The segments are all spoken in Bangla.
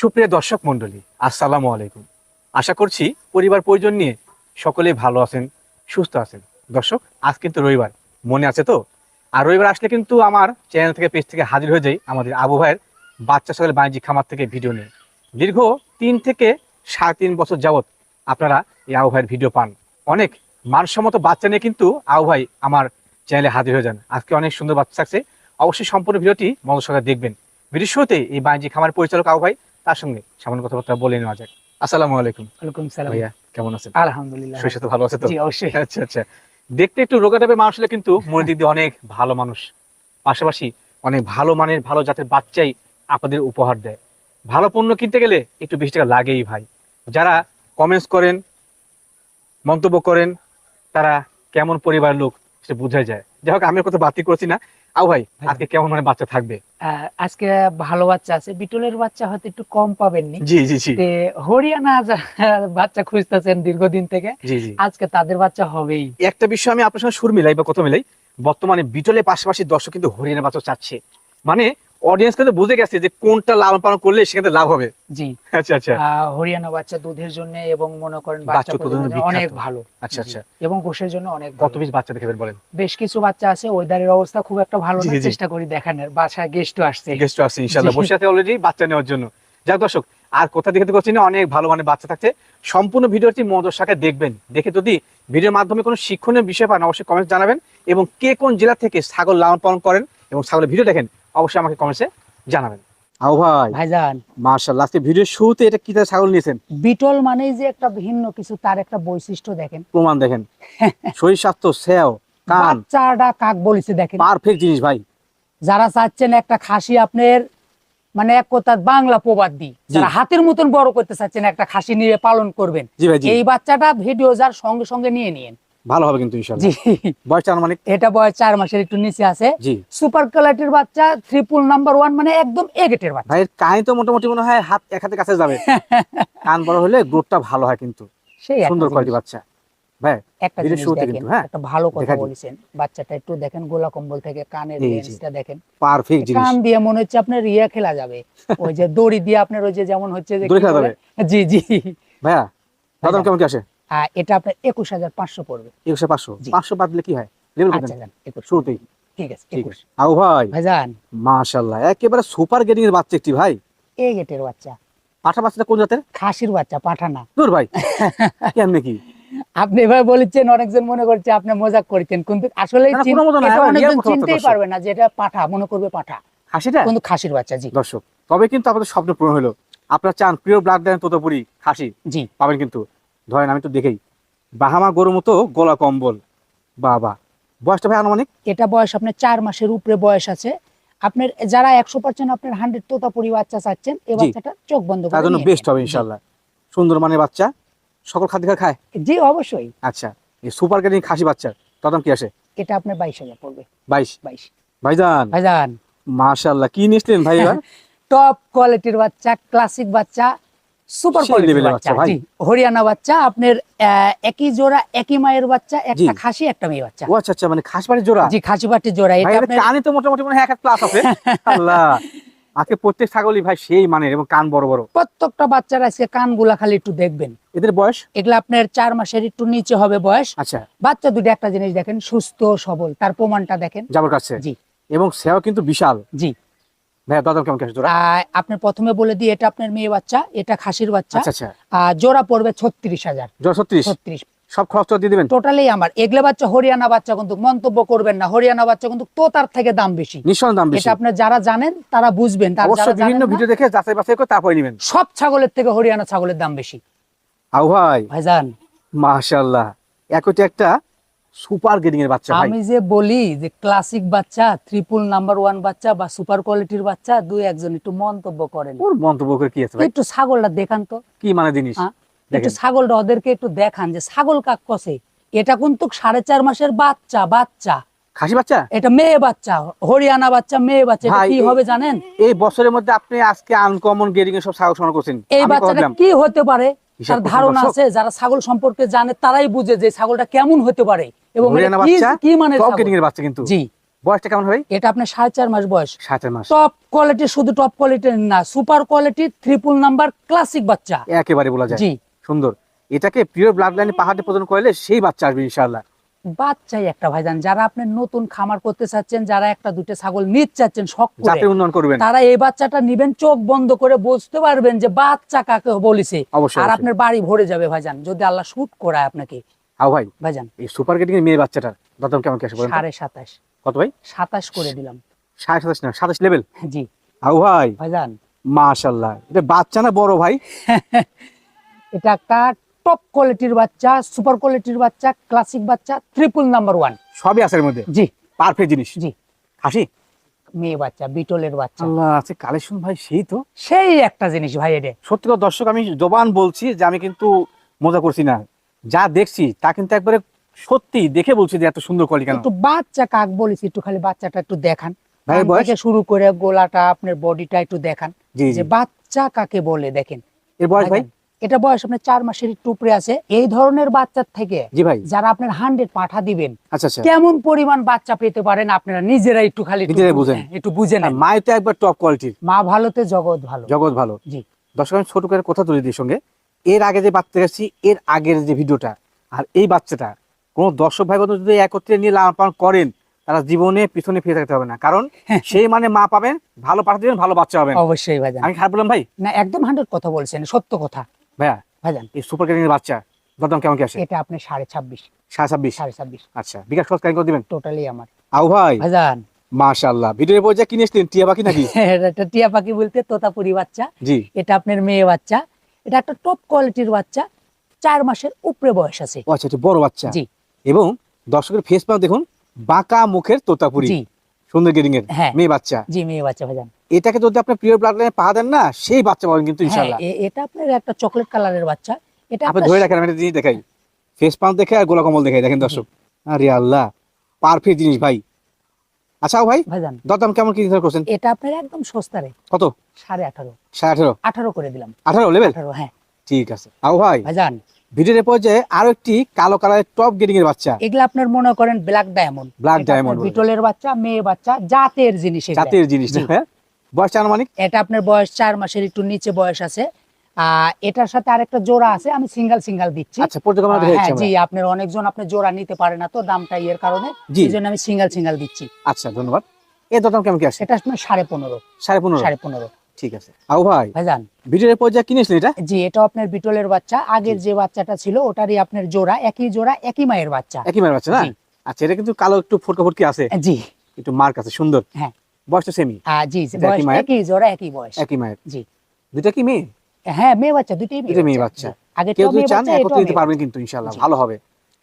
সুপ্রিয় দর্শক মণ্ডলী, আসসালামু আলাইকুম। আশা করছি পরিবার পরিজন নিয়ে সকলেই ভালো আছেন, সুস্থ আছেন। দর্শক, আজ কিন্তু রবিবার, মনে আছে তো? আর রবিবার আসলে কিন্তু আমার চ্যানেল থেকে পেজ থেকে হাজির হয়ে যাই আমাদের আবু ভাইয়ের বাচ্চা সকলের বাণিজ্যিক খামার থেকে ভিডিও নিয়ে। দীর্ঘ তিন থেকে সাড়ে তিন বছর যাবত আপনারা এই আবু ভাইয়ের ভিডিও পান। অনেক মানসম্মত বাচ্চা নিয়ে কিন্তু আবু ভাই আমার চ্যানেলে হাজির হয়ে যান। আজকে অনেক সুন্দর বাচ্চা থাকছে অবশ্যই সম্পূর্ণ ভিডিওটি সহকারে দেখবেন। ভিডিওর শুরুতে এই বাণিজ্যিক খামার পরিচালক আবু ভাই তার সঙ্গে সামান্য কথাবার্তা বলে নেওয়া যাক। আসসালামু আলাইকুম। ওয়ালাইকুম সালাম। ভাইয়া কেমন আছেন? আলহামদুলিল্লাহ। স্বাস্থ্য ভালো আছে তো? জি অবশ্যই। আচ্ছা আচ্ছা। দেখতে একটু রোগা টাইপের মানুষ হলে কিন্তু মনের দিক দিয়ে অনেক ভালো মানুষ। পাশাপাশি অনেক ভালো মানের ভালো জাতের বাচ্চাই আপনাদের উপহার দেয়। ভালো পণ্য কিনতে গেলে একটু বেশি টাকা লাগেই ভাই। যারা কমেন্টস করেন মন্তব্য করেন তারা কেমন পরিবার লোক সে বোঝা যায়। যাই হোক আমি কথা বাতিল করছি না। আও ভাই আজকে কেমন মানে বাচ্চা থাকবে? আজকে ভালো বাচ্চা আছে বিটলের বাচ্চা হয়তো একটু কম পাবেননি। জি জি জি। হরিয়ানা বাচ্চা খুঁজতেছেন দীর্ঘদিন থেকে আজকে তাদের বাচ্চা হবেই। একটা বিষয় আমি আপনার সঙ্গে সুর মিলাই বা কত মিলাই বর্তমানে বিটলের পাশাপাশি দর্শক কিন্তু হরিয়ানা বাচ্চা চাচ্ছে। মানে অডিয়েন্স কিন্তু বুঝে গেছে যে কোনটা লালন পালন করলে সেখানে লাভ হবে। জি। আচ্ছা আচ্ছা। হরিয়ানা বাচ্চা দুধের জন্য এবং মনে করেন বাচ্চা উৎপাদনের প্রজননের অনেক ভালো। আচ্ছা আচ্ছা। এবং গোশের জন্য অনেক কত। পিস বাচ্চা দেখাবেন বলেন? বেশ কিছু বাচ্চা আছে ওয়েদারের অবস্থা খুব একটা ভালো না চেষ্টা করি দেখানোর। বাসায় গেস্টও আসছে। গেস্ট আছে ইনশাআল্লাহ। বসে আছে অলরেডি বাচ্চা নেওয়ার জন্য। যাক দর্শক আর কোথা দেখতে করছি না অনেক ভালো মানে বাচ্চা থাকছে। সম্পূর্ণ ভিডিওটি মনোযোগ সাথে দেখবেন। দেখে যদি ভিডিওর মাধ্যমে কোনো শিক্ষণীয় বিষয় পান অবশ্যই কমেন্ট জানাবেন। এবং কে কোন জেলা থেকে ছাগল লালন পালন করেন এবং ছাগলের ভিডিও দেখেন অবশ্যই আমাকে কমেন্টসে জানাবেন। আও ভাই। ভাইজান। মার্শাল্লাহ আজকে ভিডিওর শুরুতে এটা কি ছাগল নিয়েছেন? বিটল মানেই যে একটা ভিন্ন কিছু তার একটা বৈশিষ্ট্য দেখেন। প্রমাণ দেখেন। শরীর স্বাস্থ্য সেও কান। বাচ্চাটা কাক বলেছে দেখেন। পারফেক্ট জিনিস ভাই। যারা চাচ্ছেন একটা খাসি আপনার মানে এক কথা বাংলা প্রবাদ দি যারা হাতের মতন বড় করতে চাচ্ছেন একটা খাসি নিয়ে পালন করবেন। এই বাচ্চাটা ভিডিও যার সঙ্গে সঙ্গে নিয়ে নিয়েন। ভালো হবে কিন্তু ইনশাআল্লাহ। এটা বয়স চার মাসের একটু নিচে আছে। সুপার কোয়ালিটির বাচ্চা ট্রিপল নাম্বার ওয়ান মানে একদম এ গেটের বাচ্চা। তো মোটামুটি মনে হয় হাত এক কাছে যাবে। কান বড় হলে গ্রোথটা ভালো হয় কিন্তু। সেই সুন্দর কোয়ালিটি বাচ্চা। ভাই একটা জিনিস দেখেন হ্যাঁ? একটা ভালো কথা বলেছেন। বাচ্চাটা একটু দেখেন গোলা কম্বল থেকে কানের জি, জি। লেন্সটা দেখেন। পারফেক্ট জিনিস। কান দিয়ে মনে হচ্ছে আপনার ইয়ে খেলা যাবে। ওই যে দড়ি দিয়ে আপনার ওই যে যেমন হচ্ছে যে? জি জি। ভাইয়া দাদা কেমন কি আসে? এটা আপনার একুশ হাজার পাঁচশো পড়বে। একুশে পাঁচশো। পাঁচশো বাদ দিলে কি হয়? আচ্ছা কত যান একুশ। শুরুতেই। ঠিক আছে একুশ। আও ভাই। ভাইজান। মাশাআল্লাহ একেবারে সুপার গেটিং এর বাচ্চা একটি ভাই। এ গেটের বাচ্চা। পাঠা বাচ্চাটা কোন জাতের? খাসির বাচ্চা পাঠানা দূর ভাই। কেমনে কি? আপনি এবার বলেছেন অনেকজন মনে করছে আপনি মজাক করছেন কিন্তু আসলে কথাবার্তা চিনতেই পারবে না যে এটা পাঠা মনে করবে পাঠা। খাসিটা? কিন্তু খাসির বাচ্চা জি। দর্শক তবে কিন্তু আপনাদের স্বপ্ন পূরণ হলো। আপনার চান প্রিয় ব্লাড দেন তোতাপুরি খাসি জি। পাবেন কিন্তু। ধরেন আমি তো দেখেই বাহামা গরুর মতো গলা কম্বল বাবা। বয়সটা ভাই আনুমানিক? এটা বয়স আপনার চার মাসের উপরে বয়স আছে। আপনার যারা একশো পার্সেন্ট আপনার হান্ড্রেড তোতাপুরি বাচ্চা চাচ্ছেন এই বাচ্চাটা চোখ বন্ধ করে তার জন্য বেস্ট হবে ইনশাল্লাহ সুন্দর মানের বাচ্চা সকল খাদ্য খায় জি। অবশ্যই। আচ্ছা এই সুপার গেটিং খাসি বাচ্চা দাম কি আসে? এটা আপনার বাইশ হাজার পড়বে। বাইশ? বাইশ। ভাইজান। ভাইজান। মাশাল্লাহ কি নিয়েছিলেন ভাই? টপ কোয়ালিটির বাচ্চা ক্লাসিক বাচ্চা সুপার বাচ্চা ভাই। হরিয়ানা বাচ্চা আপনার একই জোড়া একই মায়ের বাচ্চা একটা খাসি একটা মেয়ে বাচ্চা। ও আচ্ছা আচ্ছা মানে খাস বাড়ির জোড়া? জি জোড়া এটা আপনার কানে তো মোটামুটি মানে এক এক ক্লাস আছে। আল্লাহ। আজকে প্রত্যেক ছাগলই ভাই সেই মানের এবং কান বড় বড়। প্রত্যেকটা বাচ্চার আজকে কানগুলা খালি একটু দেখবেন। এদের বয়স? এগুলা আপনার চার মাসের একটু নিচে হবে বয়স। আচ্ছা। বাচ্চা দুটো একটা জিনিস দেখেন সুস্থ সবল তার প্রমাণটা দেখেন। যাবার কাছে জি। এবং সেও কিন্তু বিশাল। জি। ভাইয়া দাদা কেমন কাছে জোড়া আহ, প্রথমে বলে দিই এটা আপনার মেয়ে বাচ্চা এটা খাসির বাচ্চা। আচ্ছা আচ্ছা। জোড়া পড়বে ছত্রিশ হাজার। জোড়া ছত্রিশ? ছত্রিশ। সব খরচ তো দিয়ে দিবেন? টোটালি আমার। এগলে বাচ্চা হরিয়ানা বাচ্চা কিন্তু মন্তব্য করবেন না। হরিয়ানা বাচ্চা কিন্তু তোতার থেকে দাম বেশি। দাম বেশি। এটা আপনার যারা জানেন তারা বুঝবেন। অবশ্যই বিভিন্ন ভিডিও দেখে যাচাই বাছাই করে তারপরে নেবেন। সব ছাগলের থেকে হরিয়ানা ছাগলের দাম বেশি। আউ ভাই। ভাইজান। মাশাআল্লাহ। একটি একটা সুপার গেটিং এর বাচ্চা আমি যে বলি যে ক্লাসিক বাচ্চা ট্রিপল নাম্বার ওয়ান বাচ্চা বা সুপার কোয়ালিটির বাচ্চা দুই একজন একটু মন্তব্য করেন। ওর মন্তব্য করে কি আছে ভাই? একটু ছাগলটা দেখান তো। কি মানে জিনিস? হ্যাঁ, একটু ছাগলটা ওদেরকে একটু দেখান যে ছাগল কাক কষে। এটা কিন্তু সাড়ে চার মাসের বাচ্চা বাচ্চা। খাসি বাচ্চা? এটা মেয়ে বাচ্চা হরিয়ানা বাচ্চা মেয়ে বাচ্চা কি হবে জানেন? এই বছরের মধ্যে আপনি আজকে আনকমন গেটিং এর সব ছাগল সংগ্রহ করছেন। এই বাচ্চাটা কি হতে পারে? তার ধারণা আছে যারা ছাগল সম্পর্কে জানে তারাই বুঝে যে ছাগলটা কেমন হতে পারে এবং কি এর বাচ্চা কিন্তু। জি। বয়সটা কেমন হয় এটা আপনার সাড়ে চার মাস বয়স। সাত মাস। টপ কোয়ালিটি শুধু টপ কোয়ালিটির না super quality triple number classic বাচ্চা। একেবারে বলা যায়। জি। সুন্দর। এটাকে প্রিয় ব্লাড লাইনে পাহাড়ে প্রদান করলে সেই বাচ্চা আসবে ইনশাআল্লাহ। বাচ্চাই একটা ভাইজান। যারা আপনি নতুন খামার করতে চাচ্ছেন যারা একটা দুটো ছাগল নিতে চাচ্ছেন শখ করে উন্নয়ন করবেন। তারা এই বাচ্চাটা নিবেন চোখ বন্ধ করে বুঝতে পারবেন যে বাচ্চা কাকে বলিছে। আর আপনার বাড়ি ভরে যাবে ভাইজান যদি আল্লাহ শুট করায় আপনাকে। হাও ভাই ভাইজান। এই সুপার গেটিং এর মেয়ে বাচ্চাটার দাম কেমন কি আসে বলেন কত ভাই? সাতাশ করে দিলাম। সাড়ে সাতাশ না সাতাশ লেভেল জি। হাও ভাই। ভাইজান। মাশাল্লাহ এটা বাচ্চা না বড় ভাই? এটা একটা টপ কোয়ালিটির বাচ্চা সুপার কোয়ালিটির বাচ্চা ক্লাসিক বাচ্চা ট্রিপল নাম্বার ওয়ান সবই আছে এর মধ্যে? জি। পারফেক্ট জিনিস? জি। হাসি মেয়ে বাচ্চা বিটলের বাচ্চা। আল্লাহ আছে কালেকশন ভাই সেই তো? সেই একটা জিনিস ভাই এটা। সত্যি কথা দর্শক আমি জবান বলছি যে আমি কিন্তু মজা করছি না। যা দেখছি তা কিন্তু একবারে সত্যি দেখে বলছি যে এত সুন্দর কোয়ালিটি কেন? একটু বাচ্চা কাক বলেছি একটু খালি বাচ্চাটা একটু দেখান। কান বয়স? শুরু করে গোলাটা আপনার বডিটা একটু দেখান। যে বাচ্চা কাকে বলে দেখেন। এর বয়স ভাই? এটা বয়স আপনার চার মাসের টুপরে আছে। এই ধরনের বাচ্চার থেকে জি ভাই। যারা আপনার হান্ড্রেড পাঠা দিবেন আচ্ছা আচ্ছা। কেমন পরিমাণ বাচ্চা পেতে পারেন আপনারা নিজেরা একটু খালি একটু বুঝেন। হ্যাঁ, একটু বুঝে নেন। মায় তো একবার টপ কোয়ালিটির মা ভালোতে জগৎ ভালো। জগৎ ভালো। জি। দর্শক আমি ছোট করে কথা তুলে দিই সঙ্গে। এর আগে যে বাচ্চা গেছি এর আগের যে ভিডিওটা আর এই বাচ্চাটা কোন দর্শক ভাই বন্ধু যদি একত্রে নিয়ে লালন পালন করেন তারা জীবনে পিছনে ফিরে থাকতে হবে না। কারণ সেই মানে মা পাবেন ভালো পাঠা দিবেন ভালো বাচ্চা হবেন অবশ্যই ভাই আমি খারাপ বললাম ভাই? না একদম হান্ড্রেড কথা বলছেন সত্য কথা। ভাইয়া ভাইজান এই সুপার ক্যারিং বাচ্চা দরদাম কেমন কি আসে এটা আপনি সাড়ে ছাব্বিশ। সাড়ে ছাব্বিশ? সাড়ে ছাব্বিশ। আচ্ছা বিকাশ খরচ কেন করে দিবেন? টোটালি আমার। আউ ভাই ভাইজান। মাশাআল্লাহ ভিডিওর পর যা কিনে এসলেন টিয়া পাখি নাকি? এটা টিয়া পাখি বলতে তোতাপুরি বাচ্চা। জি। এটা আপনার মেয়ে বাচ্চা। এটা একটা টপ কোয়ালিটির বাচ্চা। চার মাসের উপরে বয়স আছে। আচ্ছা বড় বাচ্চা। জি। এবং দর্শকের ফেস পাও দেখুন বাঁকা মুখের তোতাপুরি। জি। সুন্দর গেরিং এর হ্যাঁ। মেয়ে বাচ্চা। জি মেয়ে বাচ্চা ভাইজান। এটাকে যদি আপনি প্রিয় ব্লাড লাইনে পা দেন না সেই বাচ্চা পাবেন কিন্তু হ্যাঁ ইনশাআল্লাহ। এটা আপনার একটা চকলেট কালারের বাচ্চা। এটা আপনি ধরে রাখেন আমি জিনিস দেখাই। ফেস পাম্প দেখে আর গোলা কমল দেখেন দর্শক। আরে আল্লাহ পারফেক্ট জিনিস ভাই। আচ্ছা ভাই ভাইজান। দরদাম কেমন কি নির্ধারণ করছেন? এটা আপনার একদম সস্তারে। কত? সাড়ে আঠারো। সাড়ে আঠারো? আঠারো করে দিলাম। আঠারো লেভেল আঠারো হ্যাঁ। ঠিক আছে। আও ভাই। ভাইজান ভিডিওর পর্যায়ে আরও একটি কালো কালারের টপ গেটিং এর বাচ্চা। এগুলা আপনার মনে করেন ব্ল্যাক ডায়মন্ড Black diamond বলে। বিটলের বাচ্চা মেয়ে বাচ্চা জাতের জিনিস। জাতের জিনিস। হ্যাঁ? বয়স আনুমানিক এটা আপনার বয়স চার মাসের একটু নিচে বয়স আছে। এটার সাথে আরেকটা জোড়া আছে আমি সিঙ্গেল সিঙ্গেল দিচ্ছি। আচ্ছা হ্যাঁ, জি আপনার অনেকজন আপনি জোড়া নিতে পারে না তো দামটা ইয়ের কারণে। এই জন্য আমি সিঙ্গেল সিঙ্গেল দিচ্ছি। আচ্ছা ধন্যবাদ। এর দরদাম কেমন কি আসে এটা আপনার সাড়ে পনেরো। সাড়ে পনেরো। সাড়ে পনেরো। ঠিক আছে। ভাই ভাইজান। ভিডিওর পর্যায়ে কিনেছিলেন এটা? জি এটা আপনার বিটলের বাচ্চা। আগের যে বাচ্চাটা ছিল ওটারই আপনার জোড়া একই জোড়া একই মায়ের বাচ্চা। একই মায়ের বাচ্চা না? আচ্ছা এটা কিন্তু কালো একটু ফটকা ফটকি আছে। জি। একটু মার্ক আছে সুন্দর। হ্যাঁ। বয়স তো সেমি আহ, জি একই বয়স মায়ের? একই জোড়া একই বয়স। একই মায়ের। জি। দুইটা কি মেয়ে? হ্যাঁ মেয়ে বাচ্চা দুটোই দুটো মেয়ে বাচ্চা। আগে কেউ যদি মেয়ে চান বাচ্চা একত্রে এটাও নিতে মেয়ে পারবেন কিন্তু ইনশাল্লাহ জি। ভালো হবে।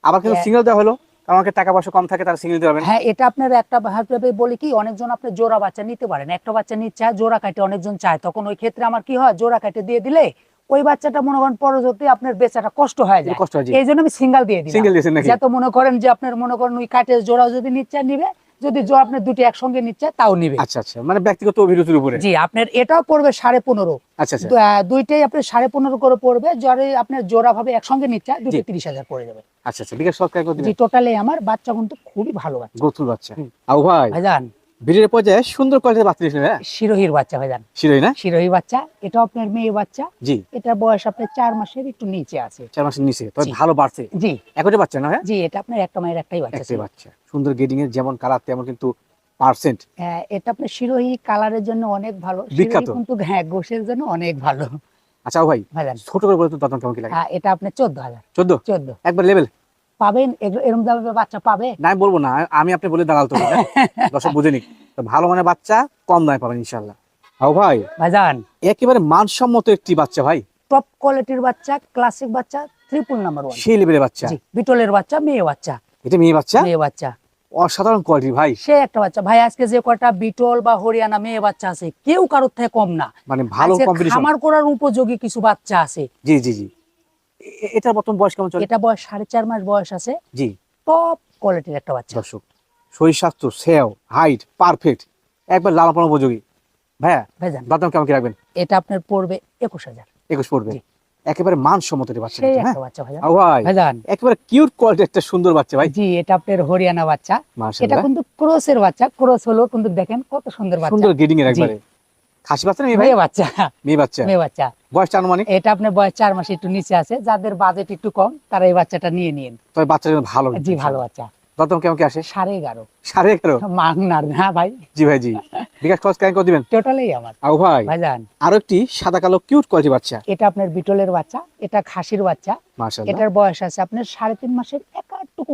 আবার কিন্তু হ্যাঁ। সিঙ্গেল দেওয়া হলো। আমাকে টাকা পয়সা কম থাকে তারা সিঙ্গেল দিতে পারবেন হ্যাঁ এটা আপনার একটা ভাবে বলি কি অনেকজন আপনি জোড়া বাচ্চা নিতে পারেন। একটা বাচ্চা নিচ্ছে জোড়া কাটে অনেকজন চায়। তখন ওই ক্ষেত্রে আমার কি হয় জোড়া কাটে দিয়ে দিলে ওই বাচ্চাটা মনে করেন পরবর্তী আপনার বেচাটা কষ্ট হয়ে যায়। কষ্ট হয় এই জন্য আমি সিঙ্গেল দিয়ে দিই সিঙ্গেল দিয়েছেন নাকি? যাতে মনে করেন যে আপনার মনে করেন ওই কাটে জোড়া যদি নিচ্ছে নিবে। যদি জো আপনি দুটি একসঙ্গে নিচ্ছে তাও নিবে। আচ্ছা আচ্ছা মানে ব্যক্তিগত অভিরুচির উপরে। জি আপনার এটাও পড়বে সাড়ে পনেরো। আচ্ছা আচ্ছা। দুইটাই আপনি সাড়ে পনেরো করে পড়বে জরে আপনার জোড়া ভাবে একসঙ্গে নিচ্ছে দুটি। তিরিশ হাজার পড়ে যাবে। আচ্ছা আচ্ছা বিকাশ সরকার করে জি টোটালি আমার বাচ্চা কিন্তু খুবই ভালো বাচ্চা। গোতুল বাচ্চা। আও ভাই। ভাইজান ভিডিওর পর্যায়ে সুন্দর কোয়ালিটির বাচ্চা দিয়েছিলেন হ্যাঁ? শিরোহির বাচ্চা ভাইজান। শিরোই না? শিরোহী বাচ্চা এটা আপনার মেয়ে বাচ্চা। জি। এটার বয়স আপনার চার মাসের একটু নিচে আছে। চার মাসের নিচে তবে ভালো বাড়ছে। জি। একটাই বাচ্চা না হ্যাঁ? জি এটা আপনার একটা মায়ের একটাই বাচ্চা একটাই বাচ্চা। সুন্দর গেডিং এর যেমন কালার তেমন কিন্তু পার্সেন্ট হ্যাঁ, এটা আপনার শিরোহী কালারের জন্য অনেক ভালো। শিরোহী বিখ্যাত। কিন্তু হ্যাঁ গোশের জন্য অনেক ভালো। আচ্ছা ভাই ছোট করে বলে তো দাম কেমন কি লাগে? হ্যাঁ, এটা আপনার চোদ্দ হাজার। চোদ্দ? চোদ্দ। একবার লেভেল পাবেন? এরম দামে বাচ্চা পাবে? না আমি বলব না। আমি আপনি বলে দালাল তো। দর্শক বুঝেনি তো ভালো মানে বাচ্চা কম দামে পাবেন ইনশাল্লাহ হাও ভাই। ভাইজান। একেবারে মানসম্মত একটি বাচ্চা ভাই। টপ কোয়ালিটির বাচ্চা ক্লাসিক বাচ্চা ট্রিপল নাম্বার ওয়ান সেই লেভেলের বাচ্চা। বিটলের বাচ্চা মেয়ে বাচ্চা। এটা মেয়ে বাচ্চা? মেয়ে বাচ্চা। অসাধারণ কোয়ালিটি ভাই। সে একটা বাচ্চা। ভাই আজকে যে কয়টা বিটল বা হরিয়ানা মেয়ে বাচ্চা আছে কেউ কারোর থেকে কম না। মানে ভালো কম্পিটিশন খামার করার উপযোগী কিছু বাচ্চা আছে। জি জি জি। এটার বর্তমান বয়স কেমন চলে? এটা বয়স সাড়ে চার মাস বয়স আছে। জি। টপ কোয়ালিটির একটা বাচ্চা। দর্শক শরীর স্বাস্থ্য সেও হাইট পারফেক্ট একবার লালন পালন উপযোগী। ভাইয়া ভাইজান। দাম কেমন কি রাখবেন? এটা আপনার পড়বে একুশ হাজার। একুশ পড়বে। একেবারে মানসম্মত একটি বাচ্চা হ্যাঁ? একটা বাচ্চা ভাই একেবারে কিউট কোয়ালিটি একটা সুন্দর বাচ্চা ভাই। জি এটা আপনার হরিয়ানা বাচ্চা। এটা কিন্তু ক্রসের বাচ্চা। ক্রস হলো কিন্তু দেখেন কত সুন্দর বাচ্চা। সুন্দর গিডিং এর। একবারে। খাসি বাচ্চা না মেয়ে বাচ্চা। মেয়ে বাচ্চা। মেয়ে বাচ্চা। বয়সটা আনুমানিক? এটা আপনার বয়স চার মাস একটু নিচে আছে। যাদের বাজেট একটু কম তারা এই বাচ্চাটা নিয়ে নিন তবে বাচ্চা কিন্তু ভালো জি ভালো বাচ্চা। দতম কেমন কি আসে? সাড়ে এগারো। সাড়ে এগারো? মাংনার ভাই। জি ভাই জি। বিকাশ খরচ কেন দিবেন? টোটালেই আমার। আবু ভাই ভাইজান। আরও একটি সাদা কালো কিউট কোয়ালিটি বাচ্চা। এটা আপনার বিটলের বাচ্চা এটা খাসির বাচ্চা। এটার বয়স আছে আপনার সাড়ে তিন মাসের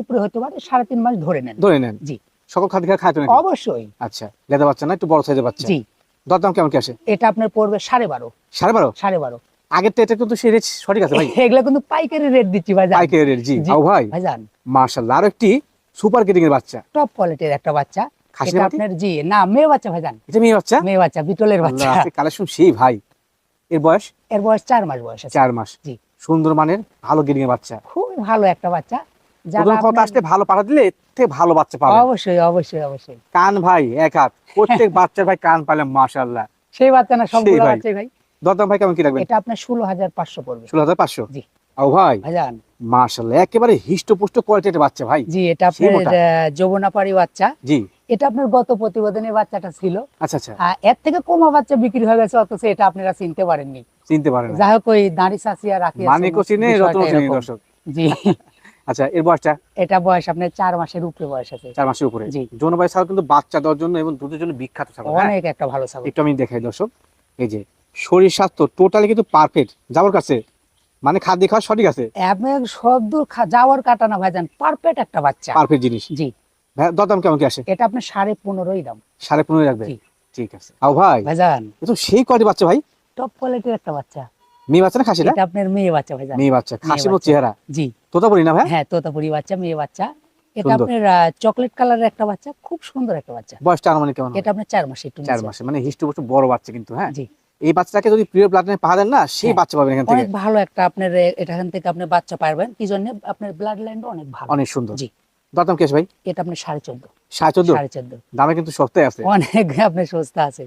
উপরে হতে পারে সাড়ে তিন মাস ধরে নেন। ধরে নেন। জি। সকল খাদ্য খায় খায় অবশ্যই। আচ্ছা লেদা বাচ্চা না একটু বড় সাইজের বাচ্চা। জি। দরদাম কেমন কি আসে? এটা আপনার পড়বে সাড়ে বারো। সাড়ে বারো? সাড়ে বারো। আগের তো এটা কিন্তু সেই রেট সঠিক আছে ভাই। এগুলো কিন্তু পাইকারি রেট দিচ্ছি ভাইজান পাইকারি রেট জি। জি। ভাই ভাইজান। মাশাআল্লাহ আরও একটি সুপার গিডিং এর বাচ্চা। টপ কোয়ালিটির একটা বাচ্চা। খাসি এটা আপনার জি না মেয়ে বাচ্চা ভাইজান। এটা মেয়ে বাচ্চা? মেয়ে বাচ্চা বিটলের বাচ্চা। কালেকশন সেই ভাই। এর বয়স? এর বয়স চার মাস বয়স আছে। চার মাস। জি। সুন্দর মানের ভালো গিডিং এর বাচ্চা। খুবই ভালো একটা বাচ্চা। ভালো পাঠা দিলে থেকে ভালো বাচ্চা পাবে অবশ্যই অবশ্যই অবশ্যই। কান ভাই এক হাত। প্রত্যেক বাচ্চার ভাই কান মাশাআল্লাহ। সেই বাচ্চা না সবগুলো ভাই। ভাই। দরদাম ভাই কেমন কি রাখবেন? এটা আপনার ষোলো হাজার পাঁচশো পড়বে। ষোলো হাজার পাঁচশো? জি। ও ভাই ভাইজান। মাশাআল্লাহ একেবারে হিষ্টপুষ্ট কোয়ালিটির বাচ্চা ভাই। জি এটা আপনার। যৌবনাপাড়ি বাচ্চা। জি। এটা আপনার গত প্রতিবেদনে বাচ্চাটা ছিল। আচ্ছা আচ্ছা। এর থেকে কমা বাচ্চা বিক্রি হয়ে গেছে অথচ এটা আপনারা চিনতে পারেননি। চিনতে পারেন না যাই হোক ওই দাঁড়ি চাষিয়া রাখি মানে চিনে রতন চিনে দর্শক। জি। আচ্ছা এর বয়সটা? এটা বয়স আপনার চার মাসের উপরে বয়স আছে। চার মাসের উপরে। জি। ছাগল কিন্তু বাচ্চা দেওয়ার জন্য এবং দুধের জন্য বিখ্যাত ছাগল হ্যাঁ? অনেক একটা ভালো ছাগল। একটু আমি দেখাই দর্শক। এই যে শরীর স্বাস্থ্য টোটালি কিন্তু পারফেক্ট যাওয়ার কাছে। মানে খাদ্য খাওয়া সঠিক আছে? সব দূর যাওয়ার কাটা না ভাইজান পারফেক্ট একটা বাচ্চা। পারফেক্ট জিনিস। জি। দরদাম কেমন কি আসে? এটা আপনার সাড়ে পনেরোই দাম। সাড়ে পনেরো রাখবে ঠিক আছে। আও ভাই ভাইজান। তো সেই কোয়ালিটি বাচ্চা ভাই। টপ কোয়ালিটির একটা বাচ্চা। মেয়ে বাচ্চা না খাসি না? এটা আপনার মেয়ে বাচ্চা ভাইজান। মেয়ে বাচ্চা। মতো চেহারা। জি। তোতা বলি না ভাই? হ্যাঁ তোতাপুরি বাচ্চা মেয়ে বাচ্চা। এটা আপনার চকলেট কালারের একটা বাচ্চা খুব সুন্দর একটা বাচ্চা। বয়সটা আনুমানিক কেমন এটা আপনার চার মাসে একটু চার নিচে। মাসে মানে হিষ্টপুষ্ট বড় বাচ্চা কিন্তু হ্যাঁ? জি। এই বাচ্চাটাকে যদি প্রিয় লাইনে পাওয়া দেন না সেই হ্যাঁ। বাচ্চা পাবেন এখান থেকে। অনেক ভালো একটা আপনার এখান থেকে আপনি বাচ্চা পারবেন কি জন্য? আপনার ব্লাড লাইনটা অনেক ভালো। অনেক সুন্দর। জি। দরদাম কি আছে ভাই? এটা আপনার সাড়ে চোদ্দ। সাড়ে চোদ্দ? সাড়ে চোদ্দ। দামে কিন্তু সস্তায় আছে। অনেক আপনার সস্তা আছে।